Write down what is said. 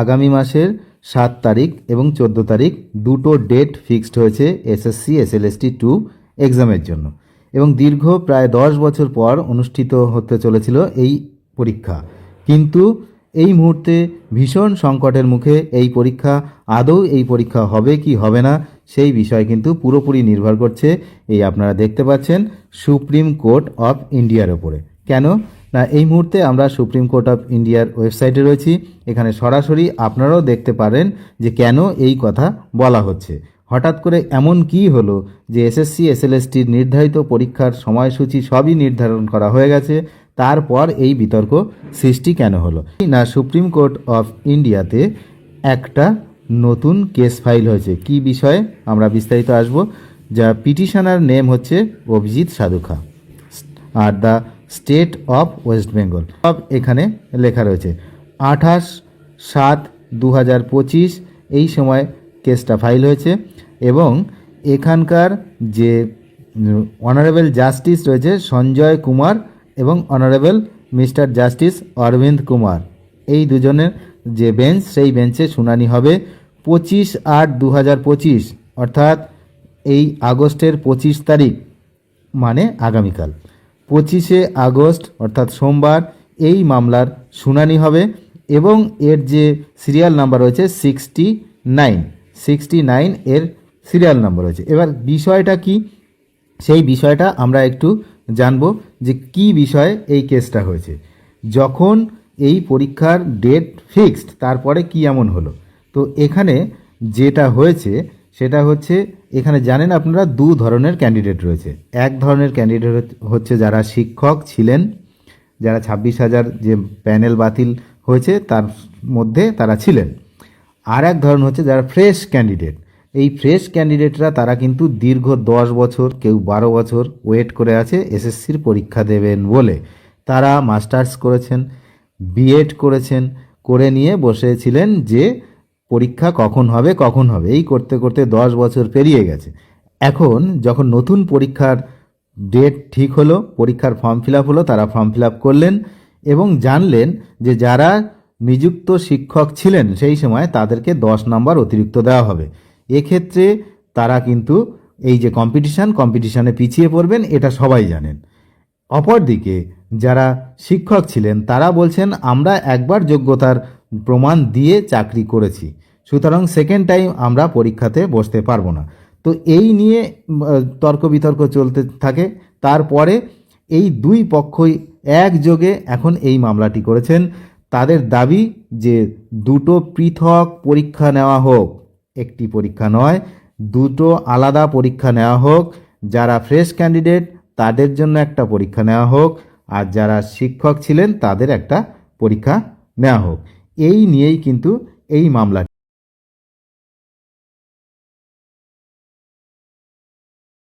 আগামী মাসের সাত তারিখ এবং চোদ্দ তারিখ দুটো ডেট ফিক্সড হয়েছে এসএসসি এসএলএসটি টু এক্সামের জন্য। এবং দীর্ঘ প্রায় দশ বছর পর অনুষ্ঠিত হতে চলেছিল এই পরীক্ষা। কিন্তু এই মুহূর্তে ভীষণ সংকটের মুখে এই পরীক্ষা, আদৌ এই পরীক্ষা হবে কি হবে না, সেই বিষয় কিন্তু পুরোপুরি নির্ভর করছে, এই আপনারা দেখতে পাচ্ছেন সুপ্রিম কোর্ট অফ ইন্ডিয়ার ওপরে। কেন? না, এই মুহূর্তে আমরা সুপ্রিম কোর্ট অফ ইন্ডিয়ার ওয়েবসাইটে রয়েছি। এখানে সরাসরি আপনারাও দেখতে পারেন যে কেন এই কথা বলা হচ্ছে। হঠাৎ করে এমন কি হলো যে এসএসসি এসএলএসটির নির্ধারিত পরীক্ষার সময়সূচি সবই নির্ধারণ করা হয়ে গেছে, তারপর এই বিতর্ক সৃষ্টি কেন হলো? না সুপ্রিম কোর্ট অফ ইন্ডিয়াতে একটা নতুন কেস ফাইল হয়েছে। কি বিষয়ে আমরা বিস্তারিত আসব? যা পিটিশনার নেম হচ্ছে অভিজিৎ সাধুখা। আর the state of West Bengal. সব এখানে লেখা রয়েছে। আঠাশ সাত দু হাজার পঁচিশ, এই সময় কেসটা ফাইল হয়েছে এবং এখানকার যে অনারেবল জাস্টিস রয়েছে সঞ্জয় কুমার এবং honourable mister justice Arvind Kumar. এই দুজনের যে বেঞ্চ, সেই বেঞ্চে শুনানি হবে পঁচিশ আট দু হাজার পঁচিশ, অর্থাৎ এই আগস্টের পঁচিশ তারিখ মানে আগামীকাল। পঁচিশে আগস্ট, অর্থাৎ সোমবার, এই মামলার শুনানি হবে এবং এর যে সিরিয়াল নাম্বার রয়েছে সিক্সটি নাইন সিক্সটি নাইন এর সিরিয়াল নাম্বার রয়েছে। এবার বিষয়টা কি? সেই বিষয়টা আমরা একটু জানব যে কি বিষয়ে এই কেসটা হয়েছে। যখন এই পরীক্ষার ডেট ফিক্সড তারপরে কি এমন হলো? তো এখানে যেটা হয়েছে সেটা হচ্ছে, এখানে জানেন আপনারা, দু ধরনের ক্যান্ডিডেট রয়েছে। এক ধরনের ক্যান্ডিডেট হচ্ছে যারা শিক্ষক ছিলেন, যারা ছাব্বিশ হাজার যে প্যানেল বাতিল হয়েছে, তার মধ্যে তারা ছিলেন। আর এক ধরন হচ্ছে যারা ফ্রেশ ক্যান্ডিডেট এই ফ্রেশ ক্যান্ডিডেটরা তারা কিন্তু দীর্ঘ দশ বছর, কেউ বারো বছর ওয়েট করে আছে, এসএসসির পরীক্ষা দেবেন বলে। তারা মাস্টার্স করেছেন বিএড করেছেন, করে নিয়ে বসেছিলেন যে পরীক্ষা কখন হবে কখন হবে? এই করতে করতে দশ বছর পেরিয়ে গেছে। এখন যখন নতুন পরীক্ষার ডেট ঠিক হলো, পরীক্ষার ফর্ম ফিল হলো, তারা ফর্ম ফিল করলেন এবং জানলেন যে যারা নিযুক্ত শিক্ষক ছিলেন সেই সময় তাদেরকে দশ নম্বর অতিরিক্ত দেওয়া হবে। এক্ষেত্রে তারা কিন্তু এই যে কম্পিটিশান কম্পিটিশানে পিছিয়ে পড়বেন, এটা সবাই জানেন। অপরদিকে যারা শিক্ষক ছিলেন, তারা বলছেন, আমরা একবার যোগ্যতার প্রমাণ দিয়ে চাকরি করেছি। সুতরাং সেকেন্ড টাইম আমরা পরীক্ষাতে বসতে পারব না। তো এই নিয়ে তর্ক বিতর্ক চলতে থাকে। তারপরে এই দুই পক্ষই একযোগে এখন এই মামলাটি করেছেন। তাদের দাবি যে দুটো পৃথক পরীক্ষা নেওয়া হোক, একটি পরীক্ষা নয়, দুটো আলাদা পরীক্ষা নেওয়া হোক, যারা ফ্রেশ ক্যান্ডিডেট তাদের জন্য একটা পরীক্ষা নেওয়া হোক, আর যারা শিক্ষক ছিলেন তাদের একটা পরীক্ষা নেওয়া হোক। এই নিয়েই কিন্তু এই মামলা